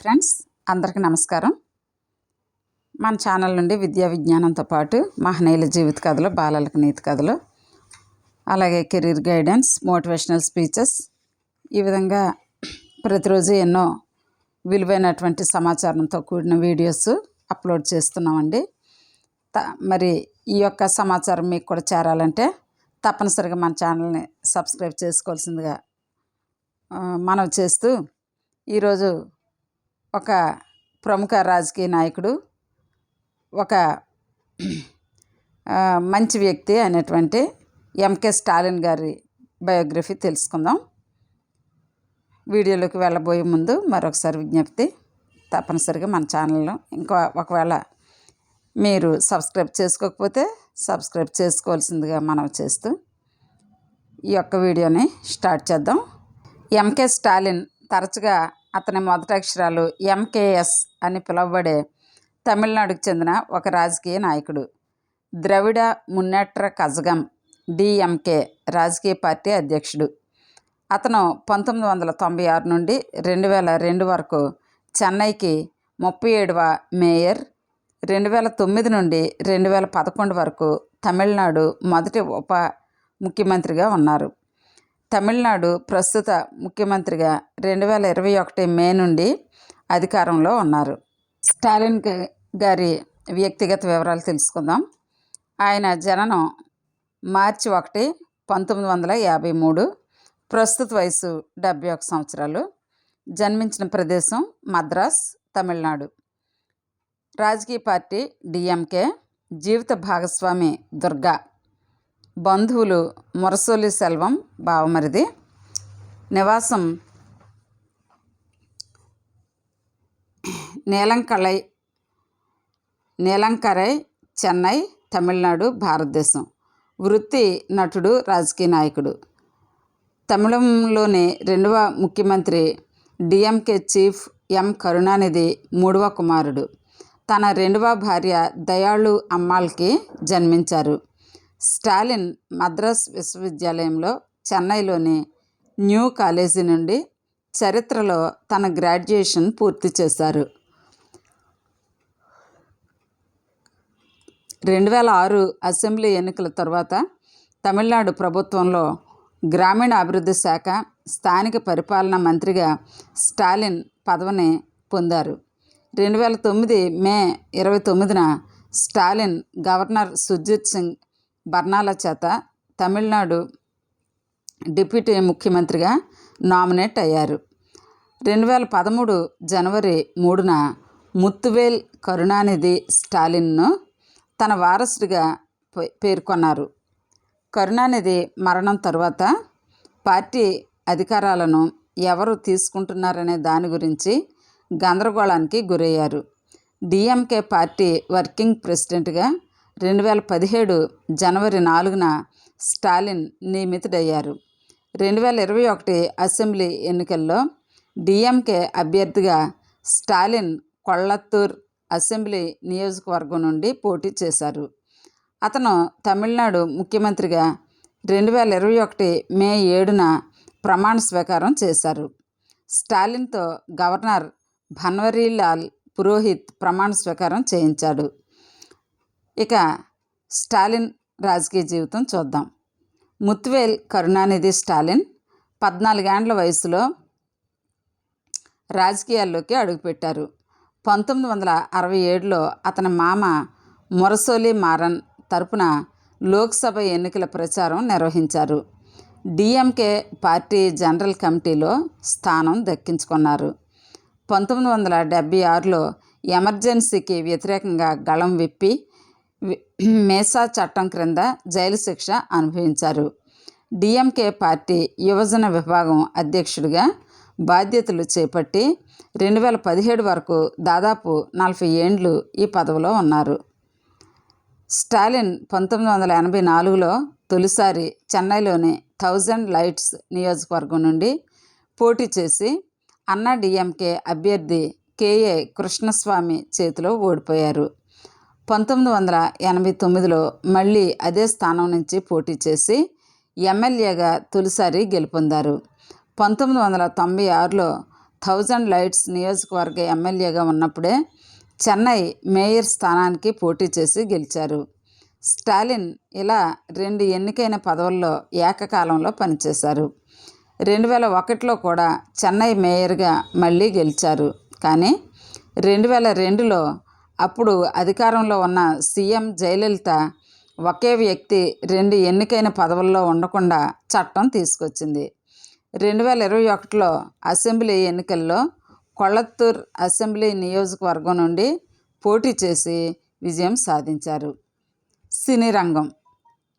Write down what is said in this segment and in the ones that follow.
Friends అందరికీ నమస్కారం. మన ఛానల్ నుండి విద్యా విజ్ఞానంతో పాటు మహనీయుల జీవిత కథలు బాలలకు నీతి కథలు అలాగే కెరీర్ గైడెన్స్ మోటివేషనల్ స్పీచెస్ ఈ విధంగా ప్రతిరోజు ఎన్నో విలువైనటువంటి సమాచారంతో కూడిన వీడియోస్ అప్లోడ్ చేస్తున్నామండి. త మరి ఈ యొక్క సమాచారం మీకు కూడా చేరాలంటే తప్పనిసరిగా మన ఛానల్ని సబ్స్క్రైబ్ చేసుకోవాల్సిందిగా మనం మనవి చేస్తూ ఈరోజు ఒక ప్రముఖ రాజకీయ నాయకుడు ఒక మంచి వ్యక్తి అనేటువంటి ఎంకే స్టాలిన్ గారి బయోగ్రఫీ తెలుసుకుందాం. వీడియోలోకి వెళ్ళబోయే ముందు మరొకసారి విజ్ఞప్తి. తప్పనిసరిగా మన ఛానల్లో ఇంకా ఒకవేళ మీరు సబ్స్క్రైబ్ చేసుకోకపోతే సబ్స్క్రైబ్ చేసుకోవాల్సిందిగా మనం చేస్తూ ఈ యొక్క వీడియోని స్టార్ట్ చేద్దాం. ఎంకే స్టాలిన్ తరచుగా అతని మొదటి అక్షరాలు ఎంకేఎస్ అని పిలువబడే తమిళనాడుకు చెందిన ఒక రాజకీయ నాయకుడు. ద్రవిడ మున్నేట్ర కజగం డిఎంకే రాజకీయ పార్టీ అధ్యక్షుడు. అతను పంతొమ్మిది వందల తొంభై ఆరు నుండి రెండు వేల రెండు వరకు చెన్నైకి ముప్పై ఏడవ మేయర్ రెండు వేల తొమ్మిది నుండి రెండు వేల పదకొండు వరకు తమిళనాడు మొదటి ఉప ముఖ్యమంత్రిగా ఉన్నారు. తమిళనాడు ప్రస్తుత ముఖ్యమంత్రిగా రెండు వేల ఇరవై ఒకటి మే నుండి అధికారంలో ఉన్నారు. స్టాలిన్ గారి వ్యక్తిగత వివరాలు తెలుసుకుందాం. ఆయన జననం మార్చి ఒకటి పంతొమ్మిది వందల యాభై మూడు. ప్రస్తుత వయసు డెబ్బై ఒక సంవత్సరాలు. జన్మించిన ప్రదేశం మద్రాస్ తమిళనాడు. రాజకీయ పార్టీ డిఎంకే జీవిత భాగస్వామి దుర్గా. బంధువులు మురసోలి సెల్వం బావమరిది. నివాసం నీలంకలై నీలంకరై చెన్నై తమిళనాడు భారతదేశం. వృత్తి నటుడు రాజకీయ నాయకుడు. తమిళంలోని రెండవ ముఖ్యమంత్రి డిఎంకే చీఫ్ ఎం. కరుణానిధి మూడవ కుమారుడు. తన రెండవ భార్య దయాళు అమ్మాల్కి జన్మించారు. స్టాలిన్ మద్రాస్ విశ్వవిద్యాలయంలో చెన్నైలోని న్యూ కాలేజీ నుండి చరిత్రలో తన గ్రాడ్యుయేషన్ పూర్తి చేశారు. రెండు వేల ఆరు అసెంబ్లీ ఎన్నికల తర్వాత తమిళనాడు ప్రభుత్వంలో గ్రామీణ అభివృద్ధి శాఖ స్థానిక పరిపాలన మంత్రిగా స్టాలిన్ పదవిని పొందారు. రెండు వేల తొమ్మిది మే ఇరవై తొమ్మిదిన స్టాలిన్ గవర్నర్ సుజిత్ సింగ్ బర్నాల చేత తమిళనాడు డిప్యూటీ ముఖ్యమంత్రిగా నామినేట్ అయ్యారు. రెండు వేల పదమూడు జనవరి మూడున ముత్తువేల్ కరుణానిధి స్టాలిన్ను తన వారసుడిగా పే- పేర్కొన్నారు. కరుణానిధి మరణం తరువాత పార్టీ అధికారాలను ఎవరు తీసుకుంటున్నారనే దాని గురించి గందరగోళానికి గురయ్యారు. డిఎంకే పార్టీ వర్కింగ్ ప్రెసిడెంట్గా రెండు వేల పదిహేడు జనవరి నాలుగున స్టాలిన్ నియమితుడయ్యారు. రెండు వేల ఇరవై ఒకటి అసెంబ్లీ ఎన్నికల్లో డిఎంకే అభ్యర్థిగా స్టాలిన్ కొళ్ళత్తూర్ అసెంబ్లీ నియోజకవర్గం నుండి పోటీ చేశారు. అతను తమిళనాడు ముఖ్యమంత్రిగా రెండు వేల ఇరవై ఒకటి మే ఏడున ప్రమాణ స్వీకారం చేశారు. స్టాలిన్తో గవర్నర్ భన్వరీలాల్ పురోహిత్ ప్రమాణ స్వీకారం చేయించాడు. ఇక స్టాలిన్ రాజకీయ జీవితం చూద్దాం. ముత్వేల్ కరుణానిధి స్టాలిన్ పద్నాలుగేండ్ల వయసులో రాజకీయాల్లోకి అడుగుపెట్టారు. పంతొమ్మిది వందల అరవై ఏడులో అతని మామ మురసోలి మారన్ తరపున లోక్సభ ఎన్నికల ప్రచారం నిర్వహించారు. డిఎంకే పార్టీ జనరల్ కమిటీలో స్థానం దక్కించుకున్నారు. పంతొమ్మిది వందల డెబ్బై ఆరులో ఎమర్జెన్సీకి వ్యతిరేకంగా గళం విప్పి మేసా చట్టం క్రింద జైలు శిక్ష అనుభవించారు. డిఎంకే పార్టీ యువజన విభాగం అధ్యక్షుడిగా బాధ్యతలు చేపట్టి రెండు వేల పదిహేడు వరకు దాదాపు నలభై ఏండ్లు ఈ పదవిలో ఉన్నారు. స్టాలిన్ పంతొమ్మిది వందల ఎనభై నాలుగులో తొలిసారి చెన్నైలోని థౌజండ్ లైట్స్ నియోజకవర్గం నుండి పోటీ చేసి అన్నా డిఎంకే అభ్యర్థి కేఏ కృష్ణస్వామి చేతిలో ఓడిపోయారు. పంతొమ్మిది వందల ఎనభై తొమ్మిదిలో మళ్ళీ అదే స్థానం నుంచి పోటీ చేసి ఎమ్మెల్యేగా తొలిసారి గెలుపొందారు. పంతొమ్మిది వందల తొంభై ఆరులో థౌజండ్ లైట్స్ నియోజకవర్గ ఎమ్మెల్యేగా ఉన్నప్పుడే చెన్నై మేయర్ స్థానానికి పోటీ చేసి గెలిచారు. స్టాలిన్ ఇలా రెండు ఎన్నికైన పదవుల్లో ఏకకాలంలో పనిచేశారు. రెండు వేల ఒకటిలో కూడా చెన్నై మేయర్గా మళ్ళీ గెలిచారు. కానీ రెండు వేల రెండులో అప్పుడు అధికారంలో ఉన్న సీఎం జయలలిత ఒకే వ్యక్తి రెండు ఎన్నికైన పదవుల్లో ఉండకుండా చట్టం తీసుకొచ్చింది. రెండు వేల ఇరవై ఒకటిలో అసెంబ్లీ ఎన్నికల్లో కొళత్తూర్ అసెంబ్లీ నియోజకవర్గం నుండి పోటీ చేసి విజయం సాధించారు. సినీ రంగం.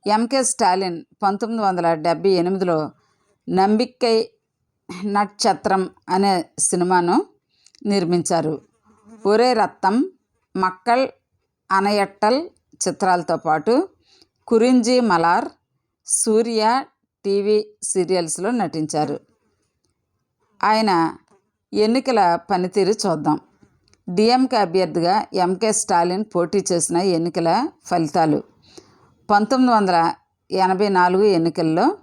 ఎంకే స్టాలిన్ పంతొమ్మిది వందల డెబ్భై ఎనిమిదిలో నంబిక్కై నక్షత్రం అనే సినిమాను నిర్మించారు. ఒరే రత్తం మక్కల్ అనయట్టల్ చిత్రాలతో పాటు కురింజి మలార్ సూర్య టీవీ సీరియల్స్లో నటించారు. ఆయన ఎన్నికల పనితీరు చూద్దాం. డిఎంకే అభ్యర్థిగా ఎంకే స్టాలిన్ పోటీ చేసిన ఎన్నికల ఫలితాలు. పంతొమ్మిది వందల ఎనభై నాలుగు ఎన్నికల్లో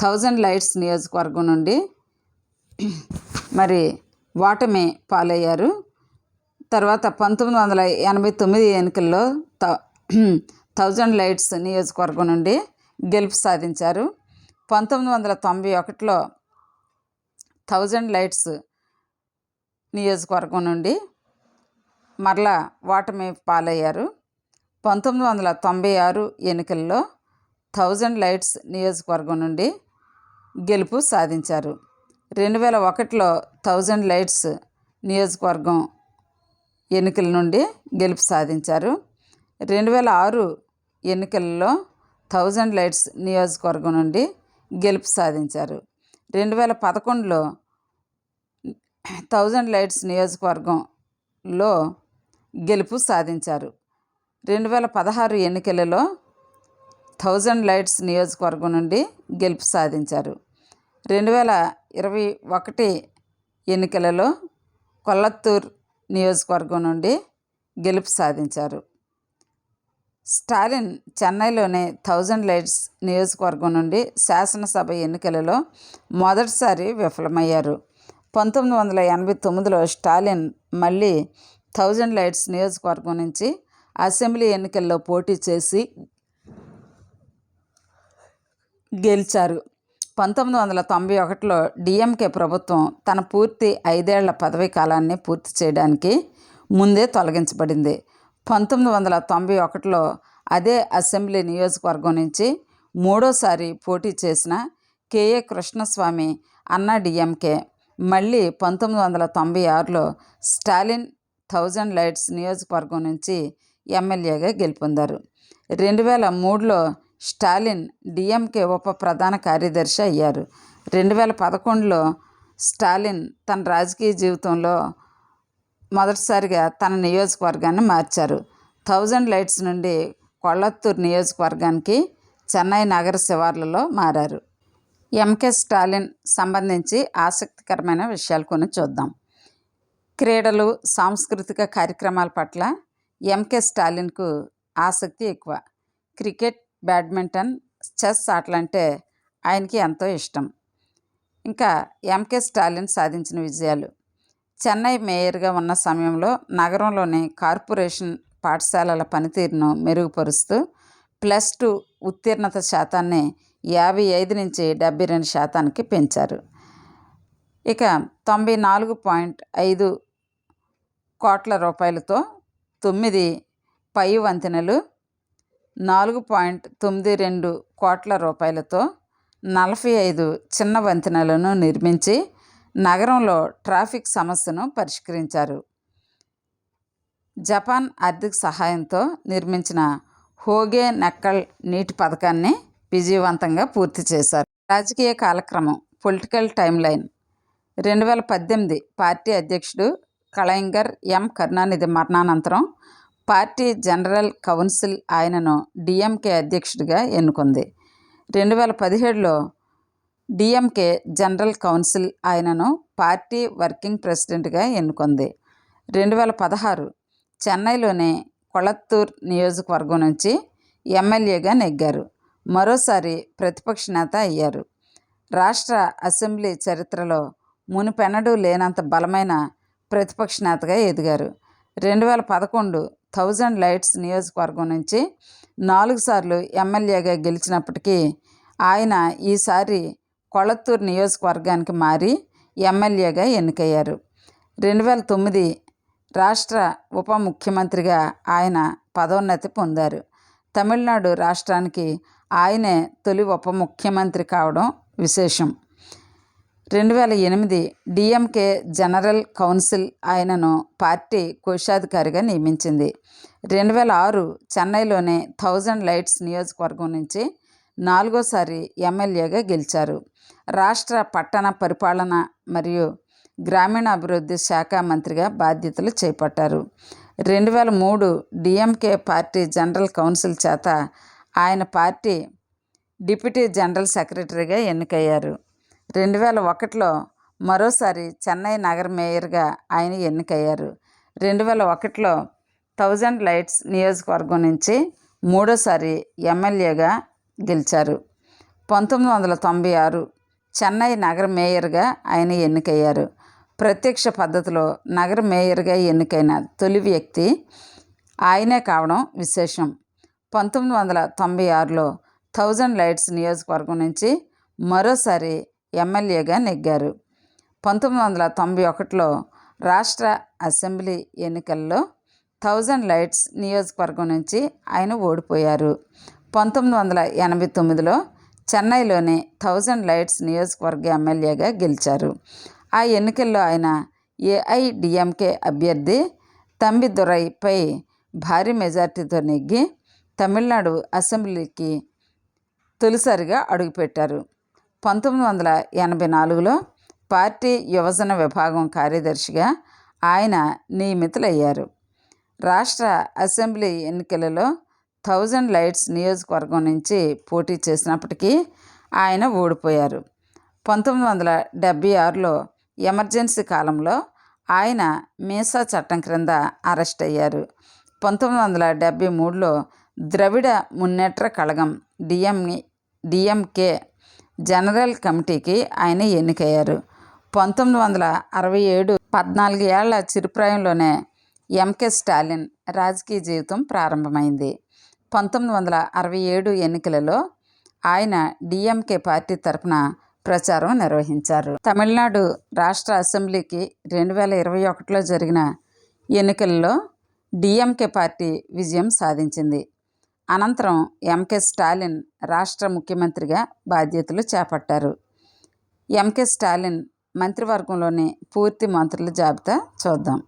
థౌజండ్ లైట్స్ నియోజకవర్గం నుండి మరి ఓటమి పాలయ్యారు. తర్వాత పంతొమ్మిది వందల ఎనభై తొమ్మిది ఎన్నికల్లో థౌజండ్ లైట్స్ నియోజకవర్గం నుండి గెలుపు సాధించారు. పంతొమ్మిది వందల తొంభై ఒకటిలో థౌజండ్ లైట్స్ నియోజకవర్గం నుండి మరలా ఓటమి పాలయ్యారు. పంతొమ్మిది వందల తొంభై ఆరు ఎన్నికల్లో థౌజండ్ లైట్స్ నియోజకవర్గం నుండి గెలుపు సాధించారు. రెండు వేల ఒకటిలో థౌజండ్ లైట్స్ నియోజకవర్గం ఎన్నికల నుండి గెలుపు సాధించారు. రెండు వేల ఆరు ఎన్నికల్లో థౌజండ్ లైట్స్ నియోజకవర్గం నుండి గెలుపు సాధించారు. రెండు వేల పదకొండులో థౌజండ్ లైట్స్ నియోజకవర్గంలో గెలుపు సాధించారు. రెండు వేల పదహారు ఎన్నికలలో థౌజండ్ లైట్స్ నియోజకవర్గం నుండి గెలుపు సాధించారు. రెండు వేల ఇరవై ఒకటి ఎన్నికలలో కొల్లత్తూర్ నియోజకవర్గం నుండి గెలుపు సాధించారు. స్టాలిన్ చెన్నైలోని థౌజండ్ లైట్స్ నియోజకవర్గం నుండి శాసనసభ ఎన్నికలలో మొదటిసారి విఫలమయ్యారు. పంతొమ్మిది వందల ఎనభై తొమ్మిదిలో స్టాలిన్ మళ్ళీ థౌజండ్ లైట్స్ నియోజకవర్గం నుంచి అసెంబ్లీ ఎన్నికల్లో పోటీ చేసి గెలిచారు. పంతొమ్మిది వందల తొంభై ఒకటిలో డిఎంకే ప్రభుత్వం తన పూర్తి ఐదేళ్ళ పదవీ కాలాన్ని పూర్తి చేయడానికి ముందే తొలగించబడింది. పంతొమ్మిది వందల తొంభై ఒకటిలో అదే అసెంబ్లీ నియోజకవర్గం నుంచి మూడోసారి పోటీ చేసిన కేఏ కృష్ణస్వామి అన్నా డిఎంకే. మళ్ళీ పంతొమ్మిది వందల తొంభై ఆరులో స్టాలిన్ థౌజండ్ లైట్స్ నియోజకవర్గం నుంచి ఎమ్మెల్యేగా గెలుపొందారు. రెండు వేల మూడులో స్టాలిన్ డిఎంకే ఉప ప్రధాన కార్యదర్శి అయ్యారు. రెండు వేల పదకొండులో స్టాలిన్ తన రాజకీయ జీవితంలో మొదటిసారిగా తన నియోజకవర్గాన్ని మార్చారు. థౌజండ్ లైట్స్ నుండి కొళ్ళత్తూరు నియోజకవర్గానికి చెన్నై నగర శివార్లలో మారారు. ఎంకే స్టాలిన్ సంబంధించి ఆసక్తికరమైన విషయాలు కొన్ని చూద్దాం. క్రీడలు సాంస్కృతిక కార్యక్రమాల పట్ల ఎంకే స్టాలిన్కు ఆసక్తి ఎక్కువ. క్రికెట్ బ్యాడ్మింటన్ చెస్ ఆటలంటే ఆయనకి ఎంతో ఇష్టం. ఇంకా ఎంకే స్టాలిన్ సాధించిన విజయాలు. చెన్నై మేయర్గా ఉన్న సమయంలో నగరంలోని కార్పొరేషన్ పాఠశాలల పనితీరును మెరుగుపరుస్తూ ప్లస్ టూ ఉత్తీర్ణత శాతాన్ని యాభై ఐదు నుంచి డెబ్బై రెండు శాతానికి పెంచారు. ఇక తొంభై నాలుగు పాయింట్ ఐదు కోట్ల రూపాయలతో తొమ్మిది పై వంతెనలు నాలుగు పాయింట్ తొమ్మిది రెండు కోట్ల రూపాయలతో నలభై ఐదు చిన్న వంతెనలను నిర్మించి నగరంలో ట్రాఫిక్ సమస్యను పరిష్కరించారు. జపాన్ ఆర్థిక సహాయంతో నిర్మించిన హోగే నక్కల్ నీటి పథకాన్ని విజయవంతంగా పూర్తి చేశారు. రాజకీయ కాలక్రమం పొలిటికల్ టైం లైన్ రెండు వేల పద్దెనిమిది పార్టీ అధ్యక్షుడు కళయింగర్ ఎం కరుణానిధి మరణానంతరం పార్టీ జనరల్ కౌన్సిల్ ఆయనను డిఎంకే అధ్యక్షుడిగా ఎన్నుకుంది. రెండు వేల పదిహేడులో డిఎంకే జనరల్ కౌన్సిల్ ఆయనను పార్టీ వర్కింగ్ ప్రెసిడెంట్గా ఎన్నుకుంది. రెండు వేల పదహారు చెన్నైలోని కొళత్తూర్ నియోజకవర్గం నుంచి ఎమ్మెల్యేగా నెగ్గారు. మరోసారి ప్రతిపక్ష నేత అయ్యారు. రాష్ట్ర అసెంబ్లీ చరిత్రలో మునిపెన్నడూ లేనంత బలమైన ప్రతిపక్ష నేతగా ఎదిగారు. రెండు వేల పదకొండు థౌజండ్ లైట్స్ నియోజకవర్గం నుంచి నాలుగు సార్లు ఎమ్మెల్యేగా గెలిచినప్పటికీ ఆయన ఈసారి కొళత్తూరు నియోజకవర్గానికి మారి ఎమ్మెల్యేగా ఎన్నికయ్యారు. రెండు వేల తొమ్మిది రాష్ట్ర ఉప ముఖ్యమంత్రిగా ఆయన పదోన్నతి పొందారు. తమిళనాడు రాష్ట్రానికి ఆయనే తొలి ఉప ముఖ్యమంత్రి కావడం విశేషం. రెండు వేల ఎనిమిది డిఎంకే జనరల్ కౌన్సిల్ ఆయనను పార్టీ కోశాధికారిగా నియమించింది. రెండు వేల ఆరు చెన్నైలోని థౌజండ్ లైట్స్ నియోజకవర్గం నుంచి నాలుగోసారి ఎమ్మెల్యేగా గెలిచారు. రాష్ట్ర పట్టణ పరిపాలన మరియు గ్రామీణాభివృద్ధి శాఖ మంత్రిగా బాధ్యతలు చేపట్టారు. రెండు వేల మూడు డిఎంకే పార్టీ జనరల్ కౌన్సిల్ చేత ఆయన పార్టీ డిప్యూటీ జనరల్ సెక్రటరీగా ఎన్నికయ్యారు. రెండు వేల ఒకటిలో మరోసారి చెన్నై నగర మేయర్గా ఆయన ఎన్నికయ్యారు. రెండు వేల ఒకటిలో థౌజండ్ లైట్స్ నియోజకవర్గం నుంచి మూడోసారి ఎమ్మెల్యేగా గెలిచారు. పంతొమ్మిది వందల తొంభై ఆరు చెన్నై నగర మేయర్గా ఆయన ఎన్నికయ్యారు. ప్రత్యక్ష పద్ధతిలో నగర మేయర్గా ఎన్నికైన తొలి వ్యక్తి ఆయనే కావడం విశేషం. పంతొమ్మిది వందల తొంభై ఆరులో థౌజండ్ లైట్స్ నియోజకవర్గం నుంచి మరోసారి ఎమ్మెల్యేగా నెగ్గారు. పంతొమ్మిది వందల తొంభై ఒకటిలో రాష్ట్ర అసెంబ్లీ ఎన్నికల్లో థౌజండ్ లైట్స్ నియోజకవర్గం నుంచి ఆయన ఓడిపోయారు. పంతొమ్మిది వందల ఎనభై తొమ్మిదిలో చెన్నైలోని థౌజండ్ లైట్స్ నియోజకవర్గ ఎమ్మెల్యేగా గెలిచారు. ఆ ఎన్నికల్లో ఆయన ఏఐడిఎంకే అభ్యర్థి తంబిదురైపై భారీ మెజార్టీతో నెగ్గి తమిళనాడు అసెంబ్లీకి తొలిసారిగా అడుగుపెట్టారు. పంతొమ్మిది వందల ఎనభై నాలుగులో పార్టీ యువజన విభాగం కార్యదర్శిగా ఆయన నియమితులయ్యారు. రాష్ట్ర అసెంబ్లీ ఎన్నికలలో థౌజండ్ లైట్స్ నియోజకవర్గం నుంచి పోటీ చేసినప్పటికీ ఆయన ఓడిపోయారు. పంతొమ్మిది వందల డెబ్భై ఆరులో ఎమర్జెన్సీ కాలంలో ఆయన మీసా చట్టం క్రింద అరెస్ట్ అయ్యారు. పంతొమ్మిది వందల డెబ్భై మూడులో Dravida Munnetra Kazhagam DM DMK general కమిటీకి ఆయన ఎన్నికయ్యారు. పంతొమ్మిది వందల అరవై ఏడు పద్నాలుగు ఏళ్ళ చిరుప్రాయంలోనే ఎంకే స్టాలిన్ రాజకీయ జీవితం ప్రారంభమైంది. పంతొమ్మిది వందల అరవై ఏడు ఎన్నికలలో ఆయన డిఎంకే పార్టీ తరఫున ప్రచారం నిర్వహించారు. తమిళనాడు రాష్ట్ర అసెంబ్లీకి రెండు వేల ఇరవై ఒకటిలో జరిగిన ఎన్నికల్లో డిఎంకే పార్టీ విజయం సాధించింది. అనంతరం ఎంకే స్టాలిన్ రాష్ట్ర ముఖ్యమంత్రిగా బాధ్యతలు చేపట్టారు. ఎంకే స్టాలిన్ మంత్రివర్గంలోని పూర్తి మంత్రుల జాబితా చూద్దాం.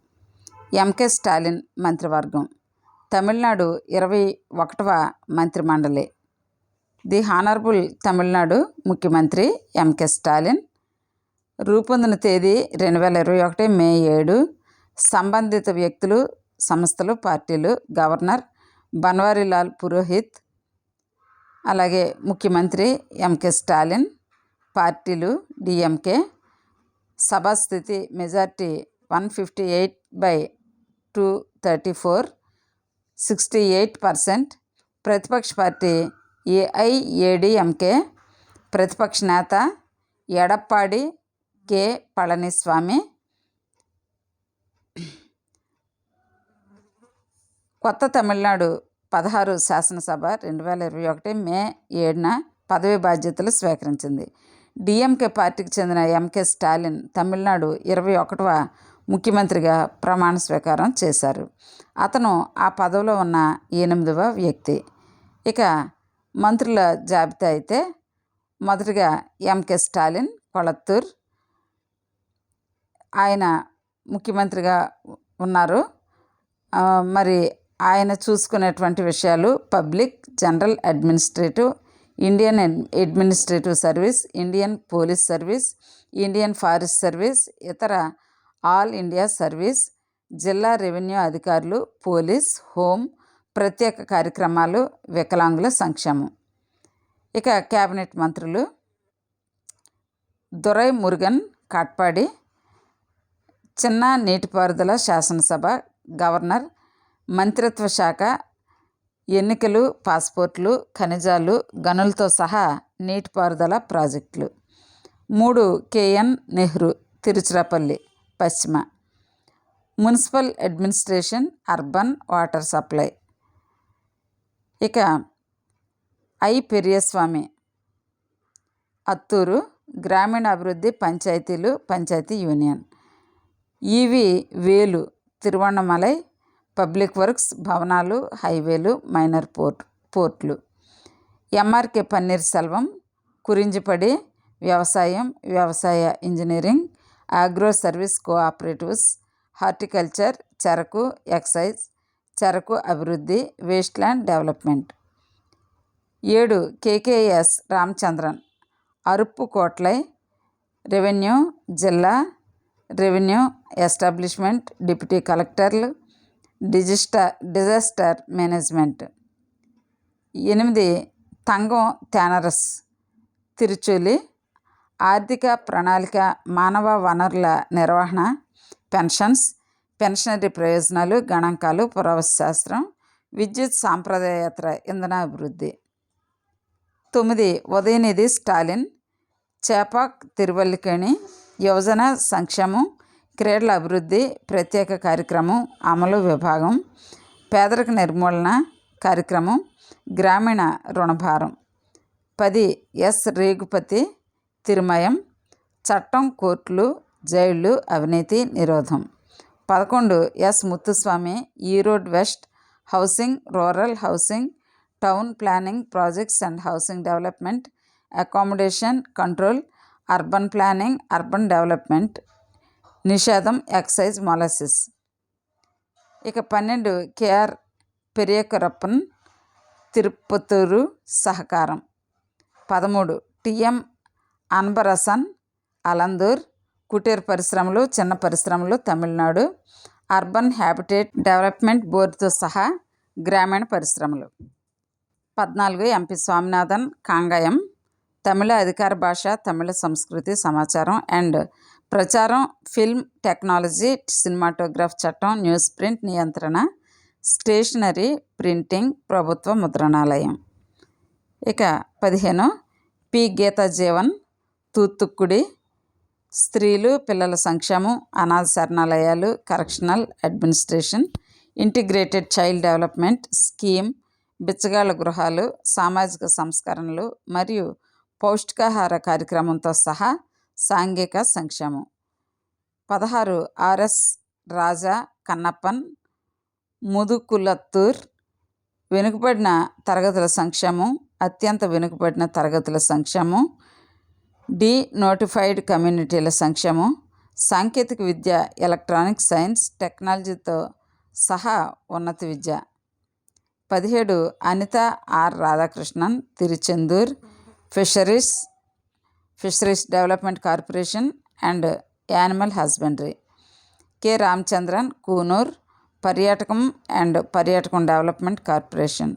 ఎంకే స్టాలిన్ మంత్రివర్గం. తమిళనాడు ఇరవై ఒకటవ మంత్రిమండలి. ది హానరబుల్ తమిళనాడు ముఖ్యమంత్రి ఎంకే స్టాలిన్. రూపొందిన తేదీ రెండు వేల ఇరవై ఒకటి మే ఏడు. సంబంధిత వ్యక్తులు సంస్థలు పార్టీలు గవర్నర్ బన్వారీలాల్ పురోహిత్ అలాగే ముఖ్యమంత్రి ఎంకే స్టాలిన్ పార్టీలు DMK సభాస్థితి majority one fifty eight by two thirty four sixty eight percent. ప్రతిపక్ష పార్టీ ఏఐఏడిఎంకే ప్రతిపక్ష నేత ఎడప్పాడి కె పళనిస్వామి కొత్త తమిళనాడు పదహారు శాసనసభ రెండు వేల ఇరవై ఒకటి మే ఏడున పదవి బాధ్యతలు స్వీకరించింది. డిఎంకే పార్టీకి చెందిన ఎంకే స్టాలిన్ తమిళనాడు ఇరవై ఒకటవ ముఖ్యమంత్రిగా ప్రమాణ స్వీకారం చేశారు. అతను ఆ పదవిలో ఉన్న ఎనిమిదవ వ్యక్తి. ఇక మంత్రుల జాబితా అయితే మొదటిగా ఎంకే స్టాలిన్ కొళత్తూర్ ఆయన ముఖ్యమంత్రిగా ఉన్నారు. మరి ఆయన చూసుకునేటువంటి విషయాలు public general administrative Indian administrative service Indian police service Indian forest service ఇతర ఆల్ ఇండియా సర్వీస్ జిల్లా రెవెన్యూ అధికారులు పోలీస్ హోమ్ ప్రత్యేక కార్యక్రమాలు వికలాంగుల సంక్షేమం. ఇక కేబినెట్ మంత్రులు దురై మురుగన్ కాట్పాడి చిన్న నీటిపారుదల శాసనసభ గవర్నర్ మంత్రిత్వ శాఖ ఎన్నికలు పాస్పోర్ట్లు ఖనిజాలు గనులతో సహా నీటిపారుదల ప్రాజెక్టులు. మూడు కేఎన్ నెహ్రూ తిరుచిరాపల్లి పశ్చిమ. Municipal administration urban water supply. ఇక ఐ. పెరియస్వామి. అత్తూరు గ్రామీణ అభివృద్ధి పంచాయతీలు పంచాయతీ యూనియన్. ఈవి వేలు తిరువణమలై పబ్లిక్ వర్క్స్ భవనాలు హైవేలు మైనర్ పోర్ట్ పోర్ట్లు. ఎంఆర్కే పన్నీర్ సెల్వం కురింజిపడి వ్యవసాయం వ్యవసాయ engineering agro service cooperatives horticulture చెరకు ఎక్సైజ్ చెరకు అభివృద్ధి వేస్ట్ ల్యాండ్ డెవలప్మెంట్. ఏడు KKS Ramachandran Aruppukottai revenue జిల్లా రెవెన్యూ ఎస్టాబ్లిష్మెంట్ డిప్యూటీ కలెక్టర్లు డిజిస్టర్ డిజాస్టర్ మేనేజ్మెంట్. ఎనిమిది తంగం థానరస్ తిరుచులి ఆర్థిక ప్రణాళిక మానవ వనరుల నిర్వహణ పెన్షన్స్ పెన్షనరీ ప్రయోజనాలు గణాంకాలు శాస్త్రం విద్యుత్ సాంప్రదాయేతర ఇంధన అభివృద్ధి తొమ్మిది ఉదయనిధి స్టాలిన్ చేపాక్ తిరువల్లికేణి యువజన సంక్షేమం క్రీడల అభివృద్ధి ప్రత్యేక కార్యక్రమం అమలు విభాగం పేదరిక నిర్మూలన కార్యక్రమం గ్రామీణ రుణభారం. పది ఎస్. రేగుపతి తిరుమయం చట్టం కోర్టులు జైళ్ళు అవినీతి నిరోధం. పదకొండు S. Muthusamy Erode west housing rural housing town planning projects and housing development accommodation control urban planning urban development. నిషేధం ఎక్సైజ్ మొలసిస్. ఇక పన్నెండు కేఆర్ పెరియకరప్పన్ తిరుపతూరు సహకారం. పదమూడు టిఎం అన్బరసన్ అలందూర్ కుటీర్ పరిశ్రమలు చిన్న పరిశ్రమలు తమిళనాడు అర్బన్ హ్యాబిటేట్ డెవలప్మెంట్ బోర్డుతో సహా గ్రామీణ పరిశ్రమలు. పద్నాలుగు ఎంపీ స్వామినాథన్ కాంగయం తమిళ అధికార భాష తమిళ సంస్కృతి సమాచారం అండ్ ప్రచారం ఫిల్మ్ టెక్నాలజీ సినిమాటోగ్రాఫ్ చట్టం న్యూస్ ప్రింట్ నియంత్రణ స్టేషనరీ ప్రింటింగ్ ప్రభుత్వ ముద్రణాలయం. ఇక పదిహేను పి. గీతా జీవన్ తూత్తుక్కుడి స్త్రీలు పిల్లల సంక్షేమం అనాథ శరణాలయాలు correctional administration integrated child development scheme బిచ్చగాళ్ళ గృహాలు సామాజిక సంస్కరణలు మరియు పౌష్టికాహార కార్యక్రమంతో సహా సాంఘిక సంక్షేమం. పదహారు ఆర్ఎస్ రాజా కన్నప్పన్ ముదుకులత్తూర్ వెనుకబడిన తరగతుల సంక్షేమం అత్యంత వెనుకబడిన తరగతుల సంక్షేమం డి నోటిఫైడ్ కమ్యూనిటీల సంక్షేమం సాంకేతిక విద్య ఎలక్ట్రానిక్ సైన్స్ టెక్నాలజీతో సహా ఉన్నత విద్య. పదిహేడు Anitha R Radhakrishnan Tiruchendur fisheries fisheries development corporation and animal husbandry. K. Ramachandran Coonoor పర్యాటకం అండ్ పర్యాటకం డెవలప్మెంట్ కార్పొరేషన్.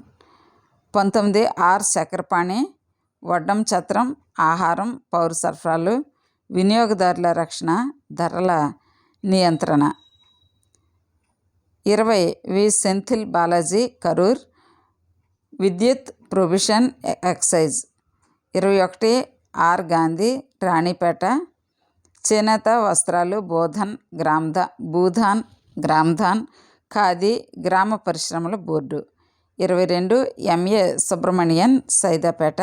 పంతొమ్మిది ఆర్. శకరపాణి వడ్డం ఛత్రం ఆహారం పౌర సరఫరాలు వినియోగదారుల రక్షణ ధరల నియంత్రణ. ఇరవై వి. సెంథిల్ బాలాజీ కరూర్ విద్యుత్ ప్రొవిషన్ ఎక్సైజ్. ఇరవై ఒకటి ఆర్. గాంధీ రాణిపేట చేనేత వస్త్రాలు బోధన్ గ్రామ్ధ భూధాన్ గ్రామ్ధాన్ ఖాదీ గ్రామ పరిశ్రమల బోర్డు. ఇరవై రెండు ఎంఏ సుబ్రమణియన్ సైదాపేట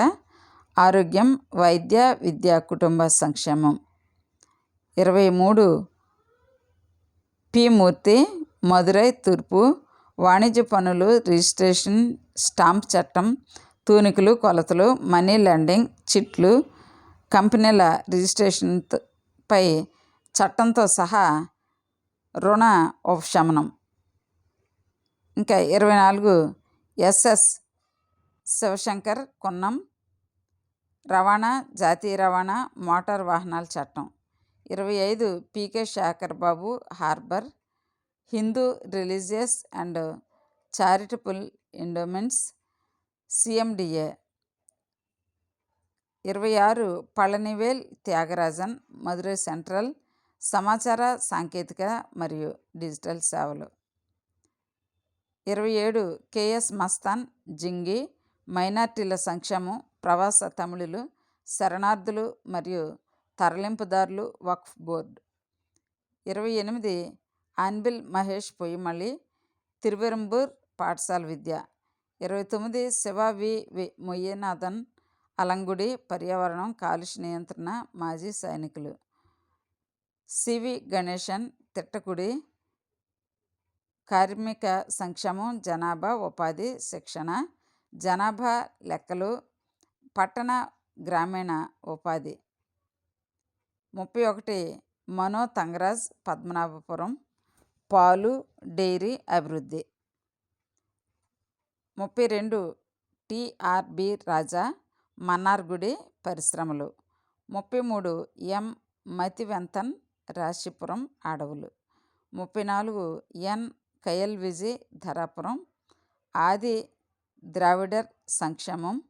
ఆరోగ్యం వైద్య విద్య కుటుంబ సంక్షేమం. ఇరవై మూడు పి. మూర్తి మదురై తూర్పు వాణిజ్య పనులు రిజిస్ట్రేషన్ స్టాంప్ చట్టం తూనికలు కొలతలు మనీ లెండింగ్ చిట్లు కంపెనీల రిజిస్ట్రేషన్పై చట్టంతో సహా రుణ ఉపశమనం. ఇంకా ఇరవై నాలుగు ఎస్ఎస్ శివశంకర్ కొన్నం రవాణా జాతీయ రవాణా మోటార్ వాహనాల చట్టం. ఇరవై ఐదు PK Sekar Babu harbour Hindu religious and charitable endowments CMDA. ఇరవై ఆరు పళనివేల్ త్యాగరాజన్ మధురై సెంట్రల్ సమాచార సాంకేతిక మరియు డిజిటల్ సేవలు. ఇరవై ఏడు కేఎస్ మస్తాన్ జింగి మైనార్టీల సంక్షేమం ప్రవాస తమిళులు శరణార్థులు మరియు తరలింపుదారులు వక్ఫ్ బోర్డు. ఇరవై ఎనిమిది అన్బిల్ మహేష్ పొయ్యిమళి తిరువెరంబూర్ పాఠశాల విద్య. ఇరవై తొమ్మిది శివ వి వి మొయ్యనాథన్ అలంగుడి పర్యావరణం కాలుష్య నియంత్రణ మాజీ సైనికులు. సివి గణేశన్ తిట్టకుడి కార్మిక సంక్షేమం జనాభా ఉపాధి శిక్షణ జనాభా లెక్కలు పట్టణ గ్రామీణ ఉపాధి. ముప్పై ఒకటి మనో తంగరాజ్ పద్మనాభపురం పాలు డైరీ అభివృద్ధి. ముప్పై రెండు టిఆర్బి రాజా మన్నార్గుడి పరిశ్రమలు. ముప్పై మూడు ఎం. మతివెంతన్ రాశిపురం అడవులు. ముప్పై నాలుగు ఎన్. కయల్ విజి ధరాపురం. ఆది ద్రావిడర్ సంక్షేమం.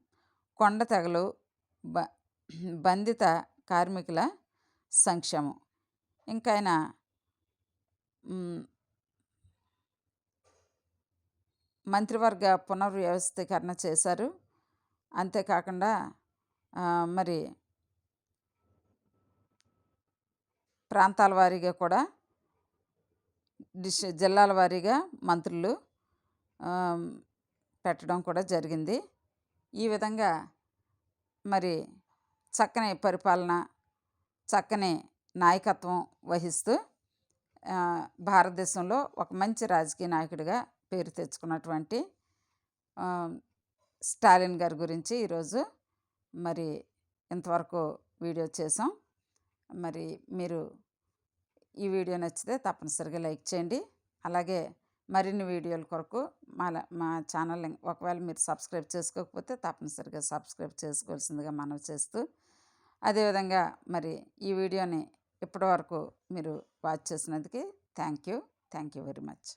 కొండ తెగలు బ బంధిత కార్మికుల సంక్షేమం. ఇంకా మంత్రివర్గ పునర్వ్యవస్థీకరణ చేశారు. అంతేకాకుండా మరి ప్రాంతాల వారీగా కూడా డిస్ జిల్లాల వారీగా మంత్రులు పెట్టడం కూడా జరిగింది. ఈ విధంగా మరి చక్కని పరిపాలన చక్కని నాయకత్వం వహిస్తూ భారతదేశంలో ఒక మంచి రాజకీయ నాయకుడిగా పేరు తెచ్చుకున్నటువంటి స్టాలిన్ గారి గురించి ఈరోజు మరి ఇంతవరకు వీడియో చేసాం. మరి మీరు ఈ వీడియో నచ్చితే తప్పనిసరిగా లైక్ చేయండి. అలాగే మరిన్ని వీడియోల కొరకు మా మా ఛానల్ ఒకవేళ మీరు సబ్స్క్రైబ్ చేసుకోకపోతే తప్పనిసరిగా సబ్స్క్రైబ్ చేసుకోవాల్సిందిగా మనం చేస్తూ అదేవిధంగా మరి ఈ వీడియోని ఇప్పటివరకు మీరు వాచ్ చేసినందుకు thank you. Thank you very much.